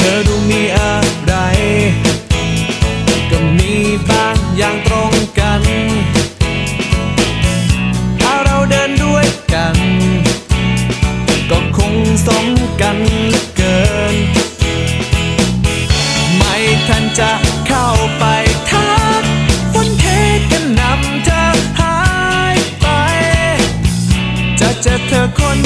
ธอดูมีอะไร ก็มีบางอย่างตรงกัน ถ้าเราเดินด้วยกัน ก็คงสมกันเหลือเกิน ไม่ทันจะเข้าไปทักฝนเทกันนำเธอหายไป จะเจอเธอคน